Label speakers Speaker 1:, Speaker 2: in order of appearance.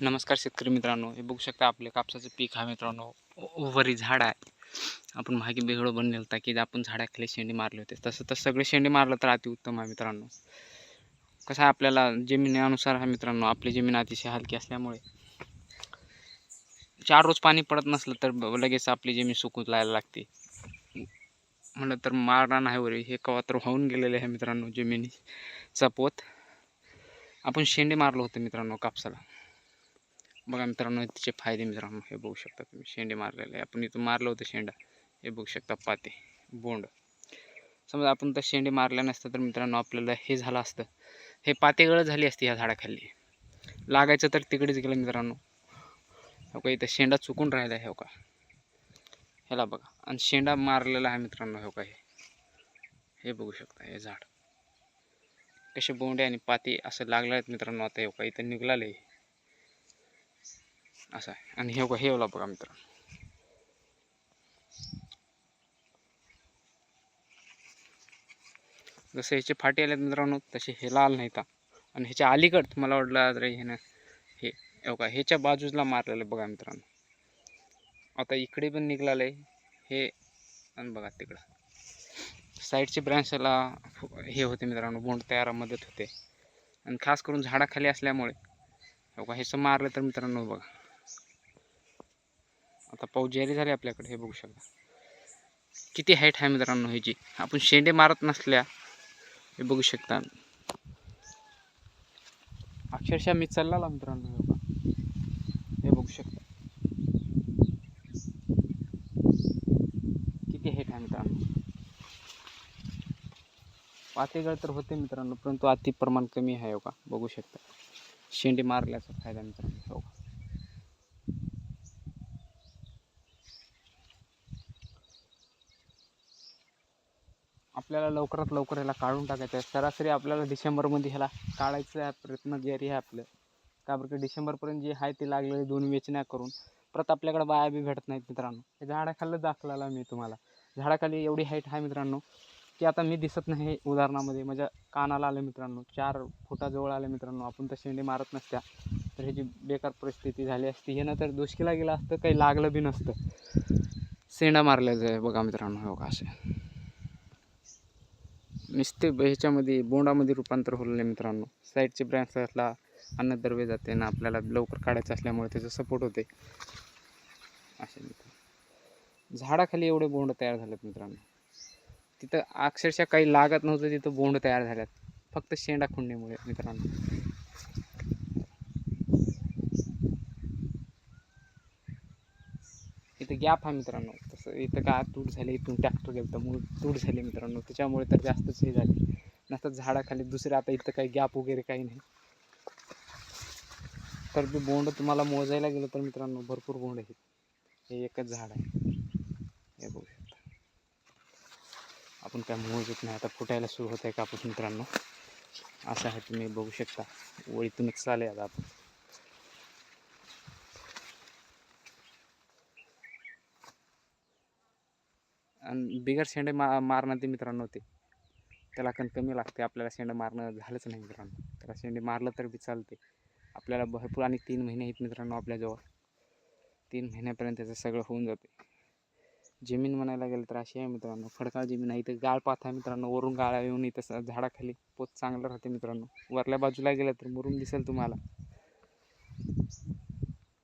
Speaker 1: नमस्कार शेतकरी मित्रांनो. हे बघू शकता आपले कापसाचं पीक हा मित्रांनो व- वरी झाड आहे. आपण मागे बेगळं बनलेलं होता की आपण झाडाखाली शेंडी मारले होते. तसं तर सगळे शेंडी मारलं तर अतिउत्तम आहे मित्रांनो. कसं आहे आपल्याला जमिनीनुसार हा मित्रांनो आपली जमीन अतिशय हलकी असल्यामुळे. चार रोज पाणी पडत नसलं तर ब- लगेच आपली जमीन सुकून लायला लागते. म्हणलं तर मारणार नाही वरी हे कवा तर होऊन गेलेले आहे मित्रांनो जमिनीचा पोत. आपण शेंडे मारलं होतं मित्रांनो कापसाला. बघा मित्रांनो तिचे फायदे मित्रांनो हे बघू शकता तुम्ही. शेंडे मारलेले. आपण इथं मारलं होतं शेंडा. हे बघू शकता पाते बोंड. समजा आपण तर शेंडे मारल्या नसतं तर मित्रांनो आपल्याला हे झालं असतं. हे पातेगळं झाली असती ह्या झाडाखाली. लागायचं तर तिकडेच गेलं मित्रांनो. हो का इथं शेंडा चुकून राहिला आहे हो का? ह्याला बघा. आणि शेंडा मारलेला आहे मित्रांनो हो का हे? हे बघू शकता हे झाड. कसे बोंडे आणि पाते असं लागले आहेत मित्रांनो आता हो का इथं निघाले असं आहे. आणि हे बघा हे बघा मित्रांनो. जसे ह्याचे फाटे आले मित्रांनो तसे हे लाल नाहीत. हा. आणि ह्याच्या अलीकड मला वाटलं तर ह्यानं हे बघा ह्याच्या बाजूला मारलेलं बघा मित्रांनो. आता इकडे पण निघालं हे आणि बघा तिकडं. साईडचे ब्रँचला हे होते मित्रांनो बोंड तयार मदत होते. आणि खास करून झाडाखाली असल्यामुळे बघा ह्याचं मारलं तर मित्रांनो बघा. आता पाऊस जारी झाले आपल्याकडे हे बघू शकता. किती हाईट आहे मित्रांनो ह्याची? आपण शेंडे मारत नसल्या हे बघू शकता. अक्षरशः मी चालला मित्रांनो हे हे बघू शकता. किती हाईट आहे मित्रांनो? पातेगळ तर होते मित्रांनो परंतु अति प्रमाण कमी आहे हो का? बघू शकता. शेंडे मारल्याचा फायदा मित्रांनो हो का? आपल्याला लवकरात लवकर ह्याला काढून टाकायचं आहे. सरासरी आपल्याला डिसेंबरमध्ये ह्याला काढायचं आहे प्रयत्न जारी आहे आपलं. का बरं की डिसेंबरपर्यंत जे आहे ते लागलेले दोन वेचण्या करून परत आपल्याकडे बाया बी भेटत नाहीत मित्रांनो. हे झाडाखाली दाखवलेला मी तुम्हाला. झाडाखाली एवढी हाईट आहे मित्रांनो की आता मी दिसत नाही उदाहरणामध्ये. माझ्या कानाला आलं मित्रांनो चार फुटाजवळ आलं मित्रांनो. आपण तर शेंडे मारत नसत्या. तर ह्याची बेकार परिस्थिती झाली असती. हे ना तर दुष्कीला गेलं असतं काही लागलं बी नसतं. शेंडा मारल्या जाय बघा मित्रांनो हो का असं. नुसते ह्याच्यामध्ये बोंडामध्ये रूपांतर होलेलं आहे मित्रांनो. साईडचे ब्रँच असला अन्नद्रव्य जाते ना आपल्याला लवकर काढायचं असल्यामुळे त्याचं सपोर्ट होते. असे झाडाखाली एवढे बोंड तयार झालेत मित्रांनो. तिथं अक्षरशः काही लागत नव्हतं तिथं बोंड तयार झाल्यात. फक्त शेंडा खुंडीमुळे मित्रांनो. इथं गॅप आहे मित्रांनो. तसं इथं का तूट झाले इथून ट्रॅक्टर गेलं तर मग तूट झाली मित्रांनो. त्याच्यामुळे तर जास्तच हे झाले. नसतात झाडाखाली दुसरे आता इथं काही गॅप वगैरे काही नाही. तर ते बोंड तुम्हाला मोजायला गेलं तर मित्रांनो भरपूर बोंड आहेत. हे एकच झाड आहे. हे बघू शकता. आपण काय मोजत नाही. आता फुटायला सुरू होत आहे कापूस मित्रांनो. असं आहे तुम्ही बघू शकता. ओळीतूनच चालेल आता आपण. आणि बिगर शेंडे मा मारणं ते मित्रांनो ते. त्याला कण कमी लागते आपल्याला शेंडे मारणं झालंच नाही मित्रांनो. त्याला शेंडे मारलं तर बी चालते आपल्याला भरपूर आणि तीन महिने आहेत मित्रांनो आपल्याजवळ तीन महिन्यापर्यंत त्याचं सगळं होऊन जाते जमीन म्हणायला गेलं तर अशी आहे मित्रांनो खडकाळ जमीन आहे. इथं गाळ पाथ आहे मित्रांनो वरून गाळा येऊन इथं झाडाखाली पोत चांगलं राहते मित्रांनो. वरल्या बाजूला गेलं तर मुरून दिसेल तुम्हाला.